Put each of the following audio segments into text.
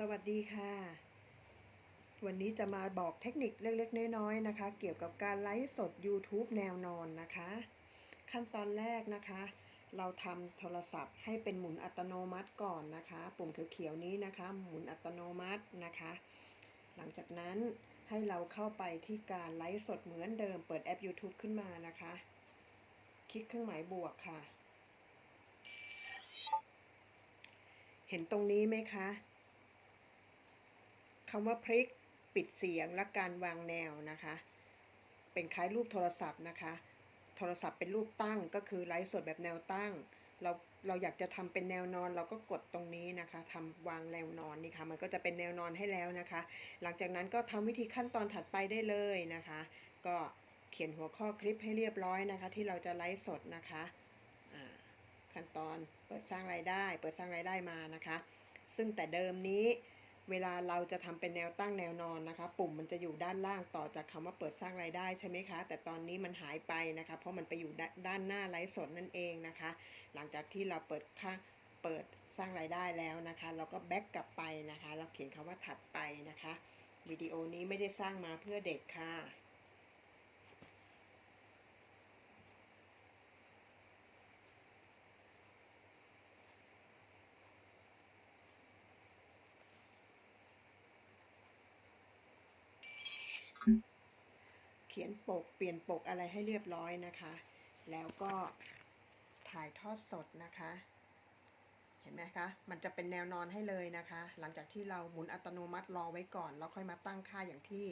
สวัสดีค่ะ วันนี้จะมาบอกเทคนิคเล็กๆ น้อยๆนะคะ เกี่ยวกับการไลฟ์สด YouTube แนวนอนนะคะ ขั้นตอนแรกนะคะ เราทำโทรศัพท์ให้เป็นหมุนอัตโนมัติก่อนนะคะ ปุ่มเขียวๆนี้นะคะ หมุนอัตโนมัตินะคะ หลังจากนั้นให้เราเข้าไปที่การไลฟ์สดเหมือนเดิมเปิดแอป YouTube ขึ้นมานะคะ คลิกเครื่องหมายบวกค่ะ เห็นตรงนี้ไหมคะ คำว่าพลิกปิดเสียงและการวางแนวนะคะ เป็นคล้ายรูปโทรศัพท์นะคะ โทรศัพท์เป็นรูปตั้งก็คือไลฟ์สดแบบแนวตั้ง เราเราอยากจะทำเป็นแนวนอนเราก็กดตรงนี้นะคะทำวางแนวนอนนี่ค่ะ มันก็จะเป็นแนวนอนให้แล้วนะคะ หลังจากนั้นก็ทำวิธีขั้นตอนถัดไปได้เลยนะคะ ก็เขียนหัวข้อคลิปให้เรียบร้อยนะคะ ที่เราจะไลฟ์สดนะคะขั้นตอนเปิดสร้างรายได้ เปิดสร้างรายได้มานะคะ ซึ่งแต่เดิมนี้ เวลาเราจะทำเป็นแนวตั้งแนวนอนนะคะ ปุ่มมันจะอยู่ด้านล่างต่อจากคำว่าเปิดสร้างรายได้ใช่ไหมคะ แต่ตอนนี้มันหายไปนะคะ เพราะมันไปอยู่ด้านหน้าไลฟ์สดนั่นเองนะคะ หลังจากที่เราเปิดค่าเปิดสร้างรายได้แล้วนะคะเราก็แบ็กกลับไปนะคะ เราเขียนคำว่าถัดไปนะคะวิดีโอนี้ไม่ได้สร้างมาเพื่อเด็กค่ะ เขียนปกเปลี่ยนปกอะไรให้เรียบร้อยนะคะ แล้วก็ถ่ายทอดสดนะคะ เห็นไหมคะ มันจะเป็นแนวนอนให้เลยนะคะ หลังจากที่เราหมุนอัตโนมัติรอไว้ก่อน แล้วค่อยมาตั้งค่าอย่างที่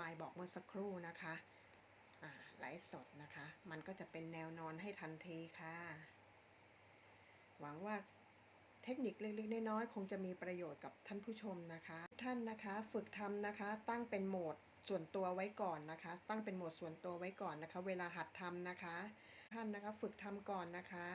มายบอกเมื่อสักครู่นะคะไลฟ์สดนะคะ มันก็จะเป็นแนวนอนให้ทันทีค่ะ หวังว่า เทคนิคเล็กๆน้อยๆคงจะมีประโยชน์กับท่านผู้ชมนะคะ ท่านนะคะฝึกทำนะคะ ตั้งเป็นโหมดส่วนตัวไว้ก่อนนะคะ ตั้งเป็นโหมดส่วนตัวไว้ก่อนนะคะ เวลาหัดทำนะคะ ท่านนะคะฝึกทำก่อนนะคะ